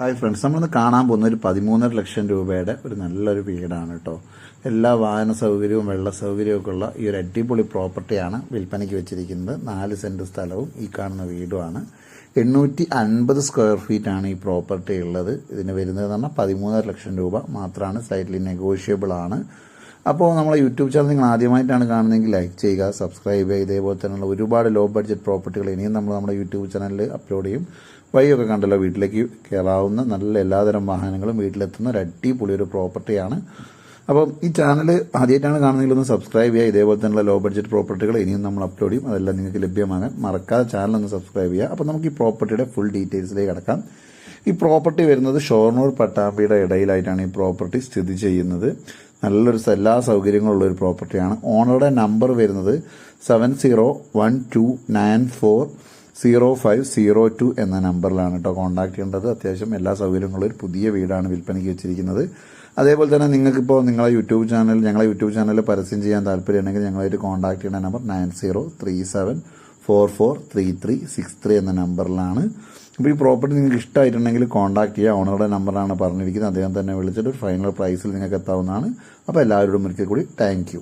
Hi friends നമ്മളിന്ന് കാണാൻ പോകുന്ന ഒരു പതിമൂന്നര ലക്ഷം രൂപയുടെ ഒരു നല്ലൊരു വീടാണ് കേട്ടോ എല്ലാ വാഹന സൗകര്യവും വെള്ള സൗകര്യവും ഒക്കെ ഉള്ള ഈ ഒരു അടിപൊളി പ്രോപ്പർട്ടിയാണ് വിൽപ്പനയ്ക്ക് വെച്ചിരിക്കുന്നത്. നാല് സെന്റ് സ്ഥലവും ഈ കാണുന്ന വീടുമാണ്. എണ്ണൂറ്റി അൻപത് സ്ക്വയർ ഫീറ്റ് ആണ് ഈ പ്രോപ്പർട്ടി ഉള്ളത്. ഇതിന് വരുന്നത് പറഞ്ഞാൽ പതിമൂന്നര ലക്ഷം രൂപ മാത്രമാണ്. സൈറ്റിൽ നെഗോഷ്യബിൾ ആണ്. അപ്പോൾ നമ്മളെ യൂട്യൂബ് ചാനൽ നിങ്ങൾ ആദ്യമായിട്ടാണ് കാണുന്നതെങ്കിൽ ലൈക്ക് ചെയ്യുക സബ്സ്ക്രൈബ് ചെയ്യുക. ഇതേപോലെ തന്നെയുള്ള ഒരുപാട് ലോ ബഡ്ജറ്റ് പ്രോപ്പർട്ടികൾ ഇനിയും നമ്മൾ നമ്മുടെ യൂട്യൂബ് ചാനലിൽ അപ്ലോഡ് ചെയ്യും. വഴിയൊക്കെ കണ്ടല്ലോ വീട്ടിലേക്ക് കയറാവുന്ന നല്ല എല്ലാതരം വാഹനങ്ങളും വീട്ടിലെത്തുന്ന ഒരു അടിപൊളി ഒരു പ്രോപ്പർട്ടിയാണ്. അപ്പം ഈ ചാനൽ ആദ്യമായിട്ടാണ് കാണുന്നതെങ്കിൽ ഒന്ന് സബ്സ്ക്രൈബ് ചെയ്യുക. ഇതേപോലെ തന്നെയുള്ള ലോ ബഡ്ജറ്റ് പ്രോപ്പർട്ടികൾ ഇനിയും നമ്മൾ അപ്ലോഡ് ചെയ്യും. അതെല്ലാം നിങ്ങൾക്ക് ലഭ്യമാകാൻ മറക്കാതെ ചാനൽ ഒന്ന് സബ്സ്ക്രൈബ് ചെയ്യുക. അപ്പം നമുക്ക് ഈ പ്രോപ്പർട്ടിയുടെ ഫുൾ ഡീറ്റെയിൽസിലേക്ക് കിടക്കാം. ഈ പ്രോപ്പർട്ടി വരുന്നത് ഷോർണൂർ പട്ടാമ്പിയുടെ ഇടയിലായിട്ടാണ് ഈ പ്രോപ്പർട്ടി സ്ഥിതി ചെയ്യുന്നത്. നല്ലൊരു എല്ലാ സൗകര്യങ്ങളുള്ള ഒരു പ്രോപ്പർട്ടിയാണ് ഓണറുടെ നമ്പർ വരുന്നത് seven zero one two nine four zero five zero two എന്ന നമ്പറിലാണ് കേട്ടോ കോൺടാക്ട് ചെയ്യേണ്ടത്. അത്യാവശ്യം എല്ലാ സൗകര്യങ്ങളും ഒരു പുതിയ വീടാണ് വിൽപ്പനയ്ക്ക് വെച്ചിരിക്കുന്നത്. അതേപോലെ തന്നെ നിങ്ങൾക്കിപ്പോൾ നിങ്ങളെ യൂട്യൂബ് ചാനൽ ഞങ്ങളെ യൂട്യൂബ് ചാനൽ പരസ്യം ചെയ്യാൻ താല്പര്യമുണ്ടെങ്കിൽ ഞങ്ങളായിട്ട് കോൺടാക്ട് ചെയ്യുന്ന number nine zero three seven four four three three six three എന്ന നമ്പറിലാണ്. അപ്പോൾ ഈ പ്രോപ്പർട്ടി നിങ്ങൾക്ക് ഇഷ്ടമായിട്ടുണ്ടെങ്കിൽ കോൺടാക്ട് ചെയ്യുക ഓണറുടെ നമ്പറാണ് പറഞ്ഞിരിക്കുന്നത്. അദ്ദേഹം തന്നെ വിളിച്ചിട്ട് ഒരു ഫൈനൽ പ്രൈസിൽ നിങ്ങൾക്ക് എത്താവുന്നതാണ്. അപ്പോൾ എല്ലാവരോടും ഒരിക്കൽ കൂടി താങ്ക്